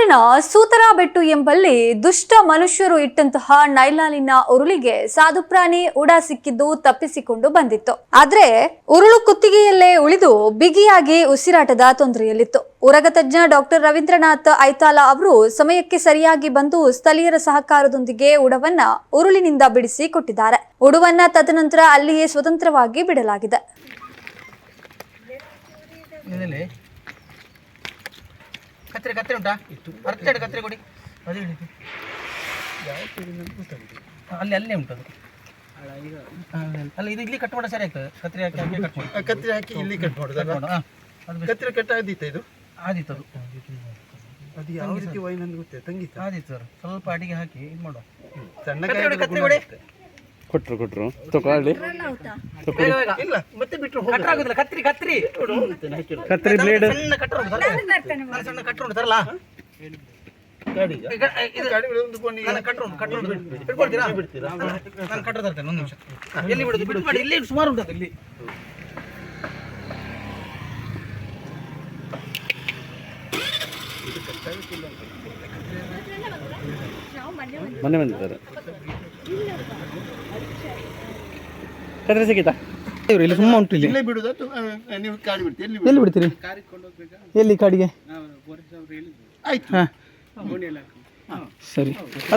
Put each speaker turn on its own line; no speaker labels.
ಮಲೆನಾಡಿನ ಸೂತರಾಬೆಟ್ಟು ಎಂಬಲ್ಲಿ ದುಷ್ಟ ಮನುಷ್ಯರು ಇಟ್ಟಂತಹ ನೈಲಾಲಿನ ಉರುಳಿಗೆ ಸಾಧುಪ್ರಾಣಿ ಉಡ ಸಿಕ್ಕಿದ್ದು ತಪ್ಪಿಸಿಕೊಂಡು ಬಂದಿತ್ತು. ಆದ್ರೆ ಉರುಳು ಕುತ್ತಿಗೆಯಲ್ಲೇ ಉಳಿದು ಬಿಗಿಯಾಗಿ ಉಸಿರಾಟದ ತೊಂದರೆಯಲ್ಲಿತ್ತು. ಉರಗ ತಜ್ಞ ಡಾಕ್ಟರ್ ರವೀಂದ್ರನಾಥ್ ಐತಾಲ ಅವರು ಸಮಯಕ್ಕೆ ಸರಿಯಾಗಿ ಬಂದು ಸ್ಥಳೀಯರ ಸಹಕಾರದೊಂದಿಗೆ ಉಡವನ್ನ ಉರುಳಿನಿಂದ ಬಿಡಿಸಿ ಕೊಟ್ಟಿದ್ದಾರೆ. ಉಡುವನ್ನ ತದನಂತರ ಅಲ್ಲಿಯೇ ಸ್ವತಂತ್ರವಾಗಿ ಬಿಡಲಾಗಿದೆ.
ಕತ್ತರಿ ಕತ್ತರಿ ಉಂಟಾ? ಇತ್ತು. ಅರ್ಧೆರಡು ಕತ್ತರಿ ಕೊಡಿ. ಅದು ಹಿಡಿದು ಅಲ್ಲಿ ಅಲ್ಲೇ ಉಂಟು ಅದು ಅಲ್ಲ ಇದು ಇಲ್ಲಿ ಕಟ್ ಮಾಡೋ ಸರಿ ಆಯ್ತು ಕತ್ತರಿ ಹಾಕಿ ಹಾಕಿ ಕಟ್ ಮಾಡಿ.
ಕತ್ತರಿ ಹಾಕಿ ಇಲ್ಲಿ ಕಟ್ ಮಾಡೋದು
ಕತ್ತರಿ ಅದು.
ಕಟ್ ಆದಿತ್ತ ಇದು?
ಆದಿತ್ತು ಅದು.
ಅದು ಯಾವ ರೀತಿ ವೈನ್ ಅಂತ ಗೊತ್ತಿಲ್ಲ ತಂಗಿತ್ತು
ಆದೀತು ಸರ್ ಸ್ವಲ್ಪ ಅಡಿಗೆ ಹಾಕಿ ಇದು ಮಾಡುವ.
ಸಣ್ಣ
ಕತ್ತರಿ
ಗಾಯಗಳ
ಕೊಟ್ರು ಕೊಟ್ರು. ತಗೊಳ್ಳಿ.
ಇಲ್ಲ ಮತ್ತೆ ಬಿಟ್ರು
ಕತ್ರಿ ಕತ್ರಿ.
ಕತ್ತರಿ ಬ್ಲೇಡ್
ಸಣ್ಣ ಕಟ್ರ ನಾನು ಸಣ್ಣ ಕಟ್ರ ಉಂಟು ತರಲ್ಲ ಈಗ, ಇದು
ಗಾಡಿ ಒಂದು ಕೊಂಡು
ನನ್ನ ಕಟ್ರ ಕಟ್ರ ಉಂಟು.
ಬಿಡ್ತೀರಾ?
ನಾನು ಕಟ್ರ ಒಂದು ನಿಮಿಷ. ಎಲ್ಲಿ ಬಿಡುದು? ಬಿಡು ಮಾಡಿ ಇಲ್ಲಿ ಸುಮಾರು ಉಂಟು ಇಲ್ಲಿ
ಮೊನ್ನೆ ಬಂದಿದ್ದಾರೆ. ಕತ್ತರಿ ಸಿಗಿತಾ
ಇವ್ರು ಇಲ್ಲಿ ಸುಮ್ಮನೆ ಉಂಟು ಇಲ್ಲಿ.
ಬಿಡುದು ನೀವು ಕಾಡಿ ಬಿಡ್ತೀರಿ ಎಲ್ಲಿ
ಎಲ್ಲಿ ಬಿಡ್ತೀರಿ? ಎಲ್ಲಿ ಕಾಡಿಗೆ?
ಆಯ್ತು.
ಹಾ. ಸರಿ.